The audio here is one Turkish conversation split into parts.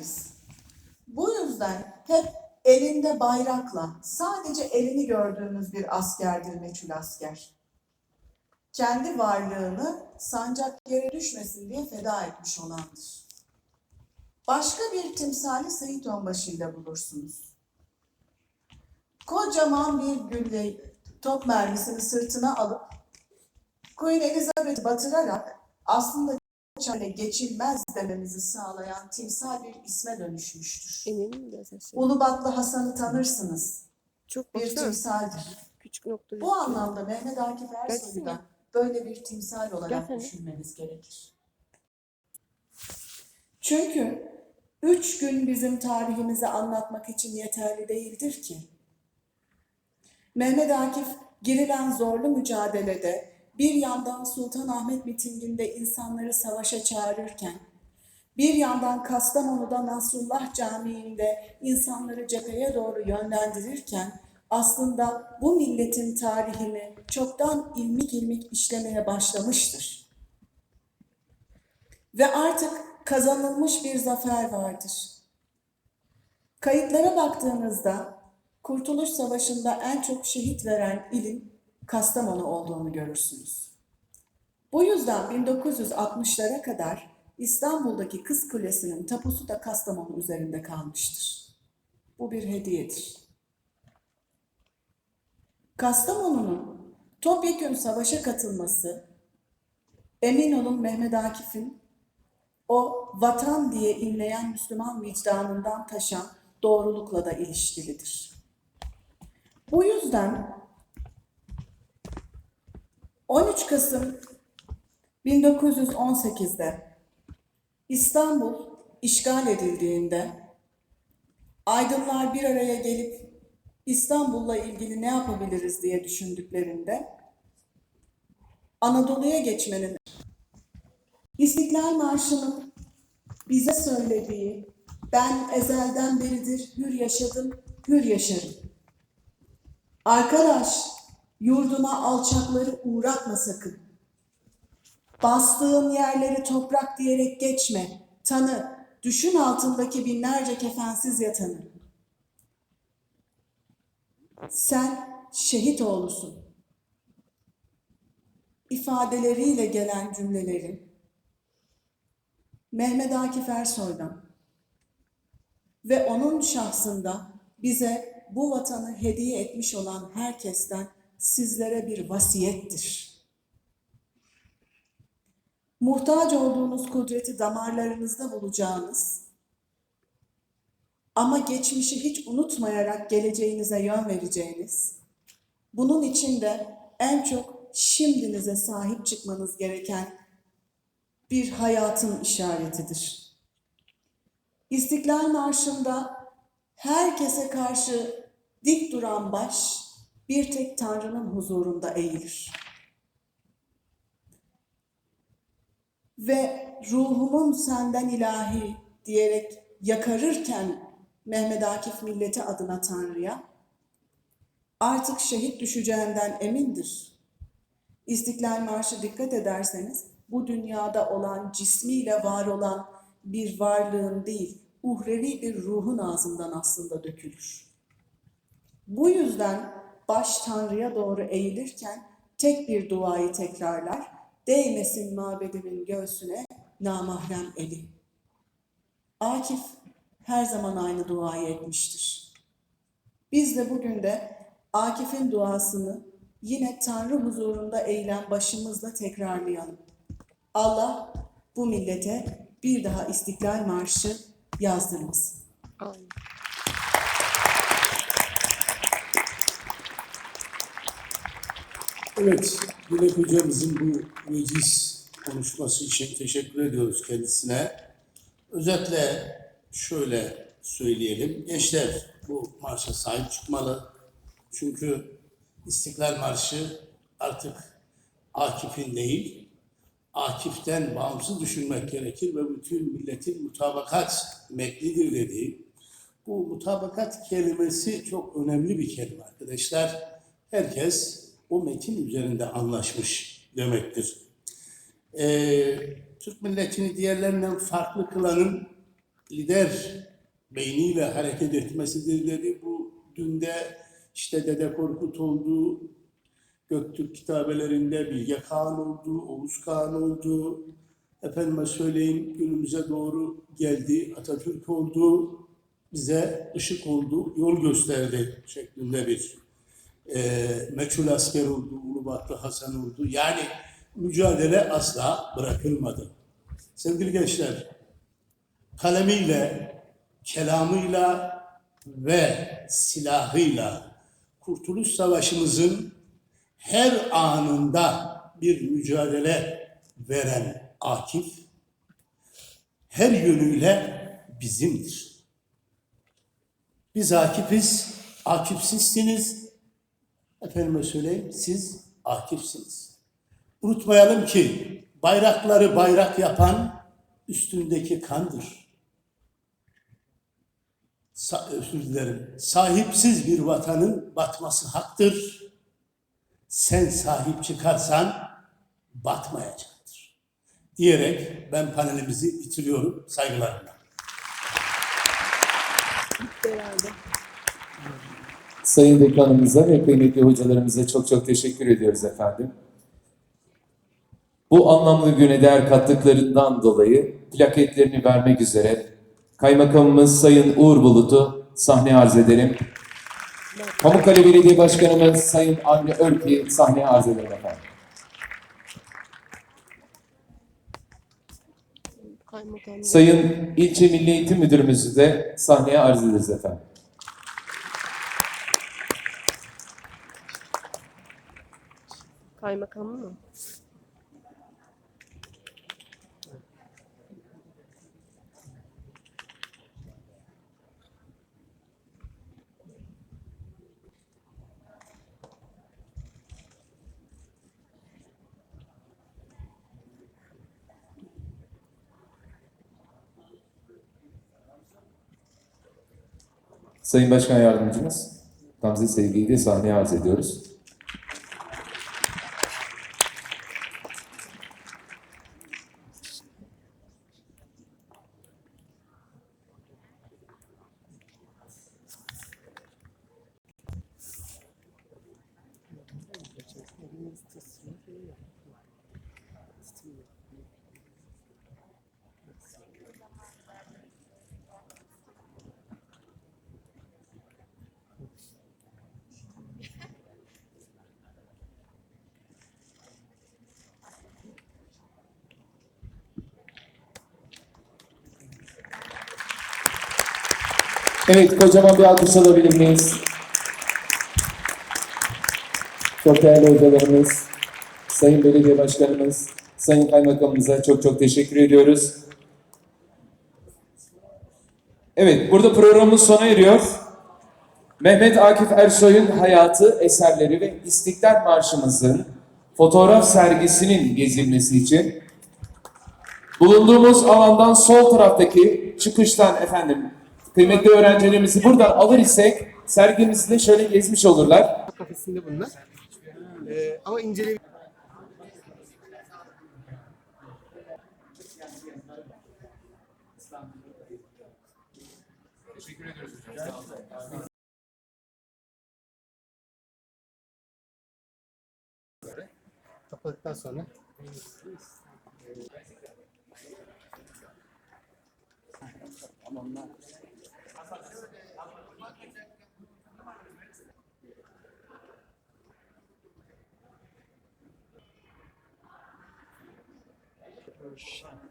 askerleriz. Bu yüzden hep elinde bayrakla sadece elini gördüğümüz bir askerdir meçhul asker. Kendi varlığını sancak yere düşmesin diye feda etmiş olandır. Başka bir timsali Seyit Onbaşı'yla bulursunuz. Kocaman bir gülle top mermisini sırtına alıp Queen Elizabeth'i batırarak aslında çare geçilmez dememizi sağlayan timsal bir isme dönüşmüştür. Eminim sesi. Ulubatlı Hasan'ı tanırsınız. Çok Bir baksana. timsaldir. Küçük nokta. Bu anlamda Mehmet Akif Ersoy'u da böyle bir timsal olarak Gelsene. düşünmeniz gerekir. Çünkü üç gün bizim tarihimizi anlatmak için yeterli değildir ki. Mehmet Akif girilen zorlu mücadelede bir yandan Sultanahmet mitinginde insanları savaşa çağırırken, bir yandan Kastamonu'da Nasrullah Camii'nde insanları cepheye doğru yönlendirirken aslında bu milletin tarihini çoktan ilmik ilmik işlemeye başlamıştır. Ve artık kazanılmış bir zafer vardır. Kayıtlara baktığınızda Kurtuluş Savaşı'nda en çok şehit veren ilin Kastamonu olduğunu görürsünüz. Bu yüzden 1960'lara kadar İstanbul'daki Kız Kulesi'nin tapusu da Kastamonu üzerinde kalmıştır. Bu bir hediyedir. Kastamonu'nun topyekün savaşa katılması, emin olun Mehmet Akif'in o vatan diye inleyen Müslüman vicdanından taşan doğrulukla da ilişkilidir. Bu yüzden 13 Kasım 1918'de İstanbul işgal edildiğinde aydınlar bir araya gelip İstanbul'la ilgili ne yapabiliriz diye düşündüklerinde Anadolu'ya geçmenin İstiklal Marşı'nın bize söylediği ben ezelden beridir hür yaşadım, hür yaşarım. Arkadaş, yurduna alçakları uğratma sakın. Bastığın yerleri toprak diyerek geçme. Tanı, düşün altındaki binlerce kefensiz yatanı. Sen şehit oğlusun. İfadeleriyle gelen cümlelerin Mehmet Akif Ersoy'dan ve onun şahsında bize bu vatanı hediye etmiş olan herkesten sizlere bir vasiyettir. Muhtaç olduğunuz kudreti damarlarınızda bulacağınız ama geçmişi hiç unutmayarak geleceğinize yön vereceğiniz, bunun için de en çok şimdinize sahip çıkmanız gereken bir hayatın işaretidir. İstiklal Marşı'nda herkese karşı dik duran baş bir tek Tanrı'nın huzurunda eğilir. Ve ruhumun senden ilahi diyerek yakarırken Mehmet Akif milleti adına Tanrı'ya artık şehit düşeceğinden emindir. İstiklal Marşı dikkat ederseniz bu dünyada olan cismiyle var olan bir varlığın değil, uhrevi bir ruhun ağzından aslında dökülür. Bu yüzden baş Tanrı'ya doğru eğilirken tek bir duayı tekrarlar. Değmesin mabedimin göğsüne namahrem eli. Akif her zaman aynı duayı etmiştir. Biz de bugün de Akif'in duasını yine Tanrı huzurunda eğilen başımızla tekrarlayalım. Allah bu millete bir daha İstiklal Marşı yazdırmasın. Amin. Evet, Dilek hocamızın bu veciz konuşması için teşekkür ediyoruz kendisine. Özetle şöyle söyleyelim. Gençler bu marşa sahip çıkmalı. Çünkü İstiklal Marşı artık Akif'in değil, Akif'ten bağımsız düşünmek gerekir ve bütün milletin mutabakat metnidir dediği. Bu mutabakat kelimesi çok önemli bir kelime arkadaşlar. Herkes o metin üzerinde anlaşmış demektir. Ee, Türk milletini diğerlerinden farklı kılanın lider beyniyle hareket etmesidir dedi. Bu dünde işte Dede Korkut oldu, Göktürk kitabelerinde Bilge Kağan oldu, Oğuz Kağan oldu. Efendime söyleyeyim günümüze doğru geldi, Atatürk oldu, bize ışık oldu, yol gösterdi şeklinde bir e, meçhul asker oldu, Ulubatlı Hasan oldu. Yani mücadele asla bırakılmadı. Sevgili gençler, kalemiyle, kelamıyla ve silahıyla Kurtuluş Savaşımızın her anında bir mücadele veren Akif, her yönüyle bizimdir. Biz Akif'iz, Akifsizsiniz. Efendime söyleyeyim, siz Akifsiniz. Unutmayalım ki bayrakları bayrak yapan üstündeki kandır. Sa- özür dilerim. Sahipsiz bir vatanın batması haktır. Sen sahip çıkarsan batmayacaktır. Diyerek ben panelimizi bitiriyorum saygılarımla. Sayın Dekanımıza ve kıymetli hocalarımıza çok çok teşekkür ediyoruz efendim. Bu anlamlı güne değer kattıklarından dolayı plaketlerini vermek üzere Kaymakamımız Sayın Uğur Bulut'u sahneye arz edelim. Pamukkale Belediye Başkanımız Sayın Avni Örki sahneye arz edelim efendim. Sayın İlçe Milli Eğitim Müdürümüzü de sahneye arz ederiz efendim. Kaymakam mı? Sayın Başkan Yardımcımız Gamze Sevgi'yi de sahneye arz ediyoruz. Evet, kocaman bir alkış alabilir miyiz? Çok değerli hocalarımız, Sayın Belediye Başkanımız, Sayın Kaymakamımıza çok çok teşekkür ediyoruz. Evet, burada programımız sona eriyor. Mehmet Akif Ersoy'un hayatı, eserleri ve İstiklal Marşımızın fotoğraf sergisinin gezilmesi için bulunduğumuz alandan sol taraftaki çıkıştan efendim Kıymetli öğrencilerimizi buradan alır isek sergimizde şöyle gezmiş olurlar. Kafesinde bunlar. Ee, ama incele Teşekkür ediyoruz hocam. Kapadıktan sonra Tamam, Church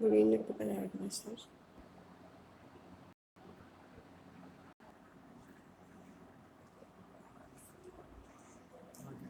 Bugünlük bu kadar arkadaşlar.